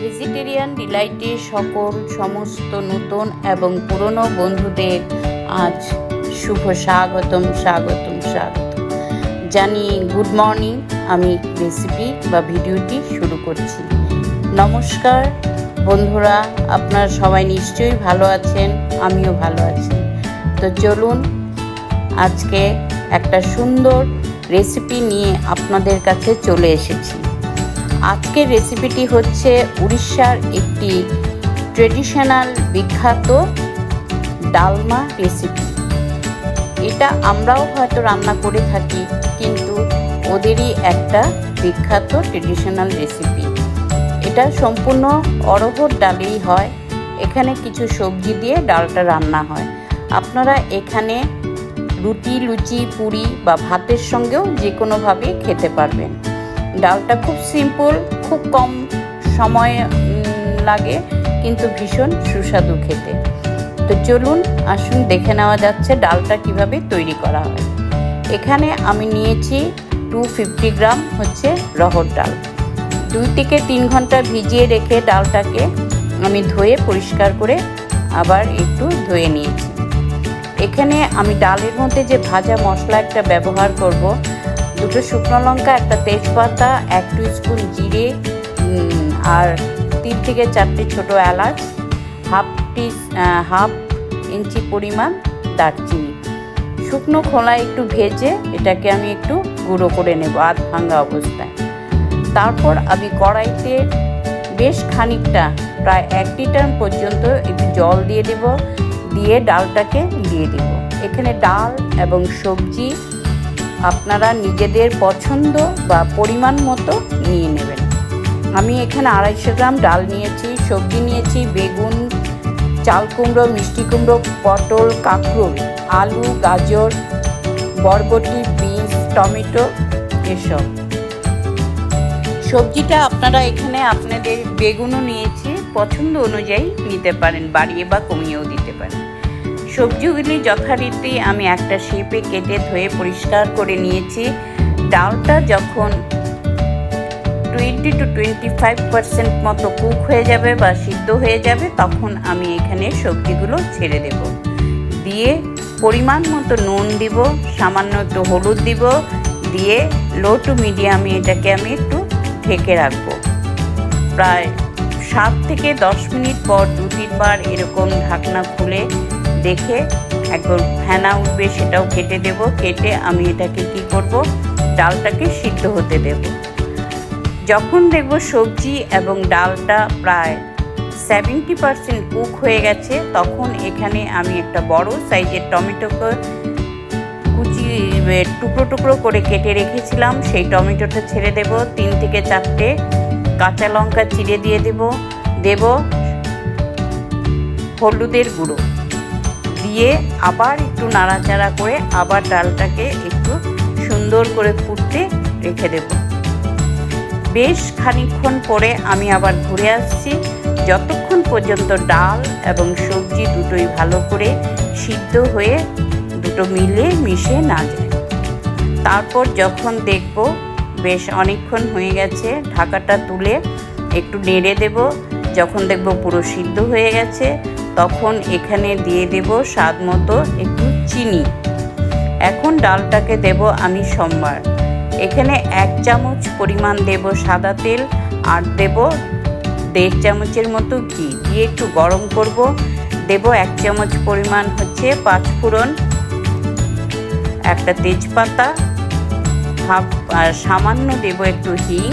Vegetarian ডিলাইটে সকল সমস্ত নতুন এবং পুরনো বন্ধুদের আজ শুভ স্বাগতম স্বাগতম স্বাগত জানি গুড মর্নিং, আমি রেসিপি বা ভিডিওটি শুরু করছি। নমস্কার বন্ধুরা, আপনারা সবাই নিশ্চয়ই ভালো আছেন, আমিও ভালো আছি। তো চলুন, আজকে একটা সুন্দর রেসিপি নিয়ে আপনাদের কাছে চলে এসেছি। আজকের রেসিপিটি হচ্ছে উড়িষ্যার একটি ট্রেডিশনাল বিখ্যাত ডালমা রেসিপি এটা আমরাও হয়তো রান্না করে থাকি, কিন্তু ওদেরই একটা বিখ্যাত ট্রেডিশনাল রেসিপি এটা সম্পূর্ণ অরহর ডালেই হয়, এখানে কিছু সবজি দিয়ে ডালটা রান্না হয়। আপনারা এখানে রুটি, লুচি, পুরি বা ভাতের সঙ্গেও যে কোনোভাবে খেতে পারবেন। ডালটা খুব সিম্পল খুব কম সময় লাগে, কিন্তু ভীষণ সুস্বাদু খেতে। তো চলুন, আসুন, দেখে নেওয়া যাচ্ছে ডালটা কীভাবে তৈরি করা হয়। এখানে আমি নিয়েছি টু ফিফটি গ্রাম হচ্ছে রহর ডাল। দুই থেকে তিন ঘণ্টা ভিজিয়ে রেখে ডালটাকে আমি ধুয়ে পরিষ্কার করে আবার একটু ধুয়ে নিয়েছি। এখানে আমি ডালের মধ্যে যে ভাজা মশলা একটা ব্যবহার করব দুটো শুকনো লঙ্কা, একটা তেজপাতা, এক টু স্পুন জিরে আর তিন থেকে চারটে ছোটো এলাচ, হাফ টি হাফ ইঞ্চি পরিমাণ দারচিনি। শুকনো খোলা একটু ভেজে এটাকে আমি একটু গুঁড়ো করে নেব আধ ভাঙ্গা অবস্থায়। তারপর আমি কড়াইতে বেশ খানিকটা, প্রায় এক লিটার পর্যন্ত একটু জল দিয়ে দেব, দিয়ে ডালটাকে দিয়ে দেব। এখানে ডাল এবং সবজি আপনারা নিজেদের পছন্দ বা পরিমাণ মতো নিয়ে নেবেন। আমি এখানে আড়াইশো গ্রাম ডাল নিয়েছি, সবজি নিয়েছি, বেগুন, চাল কুমড়ো, মিষ্টি কুমড়ো, পটল, কাঁকরোল, আলু, গাজর, বরবটি, বিনস, টমেটো এসব। সবজিটা আপনারা এখানে আপনাদের বেগুনও নিয়েছি, পছন্দ অনুযায়ী নিতে পারেন, বাড়িয়ে বা কমিয়েও দিতে। সবজিগুলি যথারীতি আমি একটা শেপে কেটে ধুয়ে পরিষ্কার করে নিয়েছি। ডালটা যখন twenty two twenty five percent মতো কুক হয়ে যাবে বা সিদ্ধ হয়ে যাবে, তখন আমি এখানে সবজিগুলো ছেড়ে দেব। দিয়ে পরিমাণ মতো নুন দিব, সামান্য একটু হলুদ দিব, দিয়ে লো টু মিডিয়ামে এটাকে আমি একটু ঢেকে রাখব। প্রায় সাত থেকে দশ মিনিট পর দু তিনবার এরকম ঢাকনা খুলে দেখে একবার ফেনা উঠবে, সেটাও কেটে দেব। কেটে আমি এটাকে কি করব? ডালটাকে সিদ্ধ হতে দেব। যখন দেখব সবজি এবং ডালটা প্রায় সেভেন্টি পারসেন্ট কুক হয়ে গেছে, তখন এখানে আমি একটা বড় সাইজের টমেটোকে কুচি টুকরো টুকরো করে কেটে রেখেছিলাম। সেই টমেটোটা ছেড়ে দেব। তিন থেকে চারটে কাঁচা লঙ্কা চিড়ে দিয়ে দেব। দেব হলুদের গুঁড়ো। দিয়ে আবার একটু নাড়াচাড়া করে আবার ডালটাকে একটু সুন্দর করে ফুটতে রেখে দেব। বেশ খানিকক্ষণ পরে আমি আবার ঘুরে আসছি। যতক্ষণ পর্যন্ত ডাল এবং সবজি দুটোই ভালো করে সিদ্ধ হয়ে দুটো মিলে মিশে না যায়। তারপর যখন দেখব বেশ অনেকক্ষণ হয়ে গেছে, ঢাকাটা তুলে একটু নেড়ে দেব। যখন দেখব পুরো সিদ্ধ হয়ে গেছে তখন এখানে দিয়ে দেব স্বাদ মতো একটু চিনি। এখন ডালটাকে দেব আমি সোমবার। এখানে এক চামচ পরিমাণ দেব সাদা তেল আর দেব দেড় চামচের মতো ঘি। দিয়ে একটু গরম করব। দেব এক চামচ পরিমাণ হচ্ছে পাঁচ পাঁচফোড়ন একটা তেজপাতা, হাফ আর সামান্য দেব একটু হিং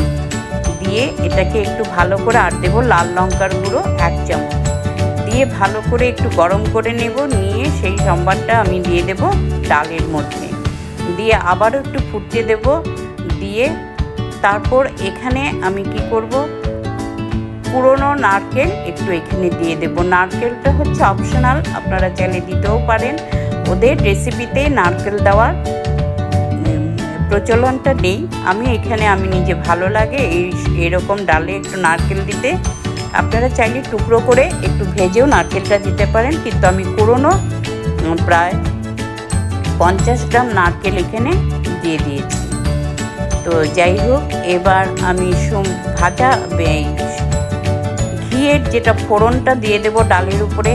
দিয়ে এটাকে একটু ভালো করে আর দেবো লাল লঙ্কার গুঁড়ো এক চামচ। দিয়ে ভালো করে একটু গরম করে নেব, নিয়ে সেই সম্বারটা আমি দিয়ে দেব ডালের মধ্যে। দিয়ে আবারও একটু ফুটতে দেব, দিয়ে তারপর এখানে আমি কি করব? পুরনো নারকেল একটু এখানে দিয়ে দেব। নারকেলটা হচ্ছে অপশনাল আপনারা চাইলে দিতেও পারেন। ওদের রেসিপিতে নারকেল দেওয়ার প্রচলনটা নেই। আমি এখানে, আমি নিজে ভালো লাগে এই, এরকম ডালে একটু নারকেল দিতে। আপনারা চাইলে টুকরো করে একটু ভেজেও নারকেলটা দিতে পারেন, কিন্তু আমি পুরনো প্রায় পঞ্চাশ গ্রাম নারকেল এখানে দিয়ে দিয়েছি। তো যাই হোক, এবার আমি ভাজা ঘিয়ের যেটা ফোড়নটা দিয়ে দেব ডালের উপরে,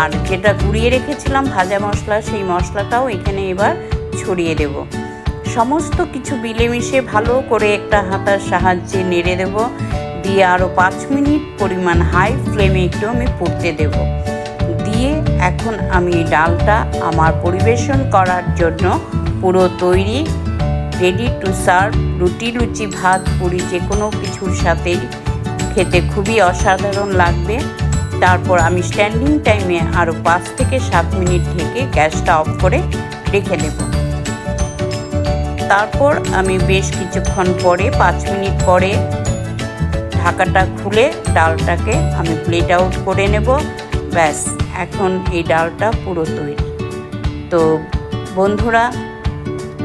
আর যেটা গুঁড়িয়ে রেখেছিলাম ভাজা মশলা, সেই মশলাটাও এখানে এবার ছড়িয়ে দেব। সমস্ত কিছু মিলেমিশে ভালো করে একটা হাতার সাহায্যে নেড়ে দেব। দিয়ে আরও পাঁচ মিনিট পরিমাণ হাই ফ্লেমে একটু আমি ফুটতে দেব। দিয়ে এখন আমি ডালটা আমার পরিবেশন করার জন্য পুরো তৈরি রেডি টু সার্ভ রুটি, লুচি, ভাত, পুরি যে কোনো কিছুর সাথেই খেতে খুবই অসাধারণ লাগবে। তারপর আমি স্ট্যান্ডিং টাইমে আরও পাঁচ থেকে সাত মিনিট ঢেকে গ্যাসটা অফ করে রেখে দেব। তারপর আমি বেশ কিছুক্ষণ পরে, পাঁচ মিনিট পরে ঢাকাটা খুলে ডালটাকে আমি প্লেট আউট করে নেব। ব্যাস, এখন এই ডালটা পুরো তৈরি। তো বন্ধুরা,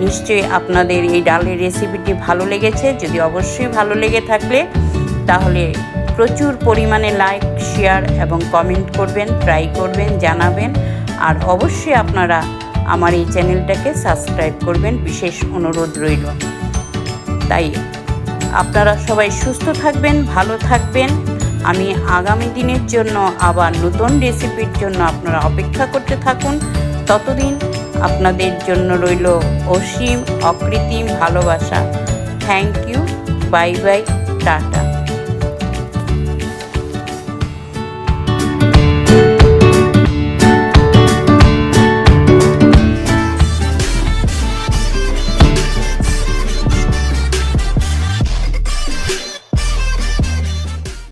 নিশ্চয়ই আপনাদের এই ডালের রেসিপিটি ভালো লেগেছে। যদি অবশ্যই ভালো লেগে থাকলে, তাহলে প্রচুর পরিমাণে লাইক, শেয়ার এবং কমেন্ট করবেন, ট্রাই করবেন, জানাবেন। আর অবশ্যই আপনারা আমার এই চ্যানেলটাকে সাবস্ক্রাইব করবেন। বিশেষ অনুরোধ রইল। তাই আপনারা সবাই সুস্থ থাকবেন, ভালো থাকবেন। আমি আগামী দিনের জন্য আবার নতুন রেসিপির জন্য আপনারা অপেক্ষা করতে থাকুন। ততদিন আপনাদের জন্য রইল অসীম অকৃত্রিম ভালোবাসা। Thank you bye bye tata